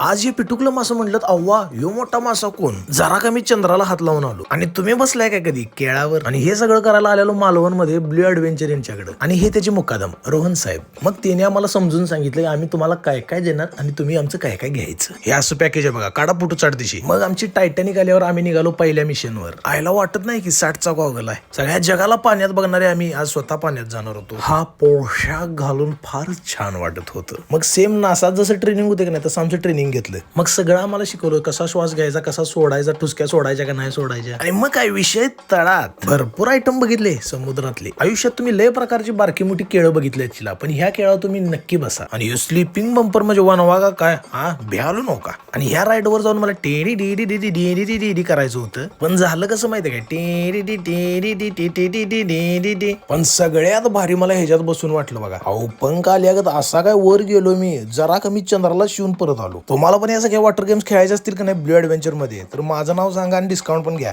आज हे पिटुकलं मासं म्हटलं अव्वा यो मोठा मासा कोण? जरा का मी चंद्राला हात लावून आलो. आणि तुम्ही बसलाय काय कधी? केळावर? आणि हे सगळं करायला आलेलो मालवणमध्ये ब्ल्यू ऍडव्हेंचर यांच्याकडे. आणि हे त्याचे मुक्कादम रोहन साहेब. मग त्याने आम्हाला समजून सांगितलं की आम्ही तुम्हाला काय काय देणार आणि तुम्ही आमचं काय काय घ्यायचं. हे असं पॅकेज आहे बघा. काढा पुटू चाटदिशी मग आमची टायटॅनिक आल्यावर आम्ही निघालो पहिल्या मिशनवर आयला वाटत नाही की साठचा गॉगल आहे. सगळ्या जगाला पाण्यात बघणारे आम्ही आज स्वतः पाण्यात जाणार होतो. हा पोशाख घालून फारच छान वाटत होतं. मग सेम नासात जसं ट्रेनिंग होते की नाही तसं आमचं ट्रेनिंग ट्रेनिंग घेतलं मग सगळं आम्हाला शिकवलं कसा श्वास घ्यायचा कसा सोडायचा ठुसक्या सोडायच्या का नाही सोडायच्या. आणि मग काय विषय तळात. भरपूर आयटम बघितले समुद्रातले. आयुष्यात तुम्ही लय प्रकारची बारकी मोठी केळं बघितली तिला. पण ह्या केळा तुम्ही नक्की बसा. आणि स्लिपिंग स्लीपिंग बंपर म्हणजे वन का काय? हा भ्यालू नका. आणि ह्या राईडवर जाऊन मला teddy daddy daddy daddy D D करायचं होतं. पण झालं कसं माहितीये काय? Teddy D teddy D teddy डी डी डी पण सगळ्यात भारी मला ह्याच्यात बसून वाटलं बघा. औपंक आल्यागत असा काय वर गेलो मी जरा कमी चंद्राला शिवून परत आलो. तो तुम्हाला पण या सगळ्या वॉटर गेम्स खेळायचे असतील का नाही? ब्ल्यू ॲडव्हेंचरमध्ये तर माझं नाव सांगा आणि डिस्काउंट पण घ्या.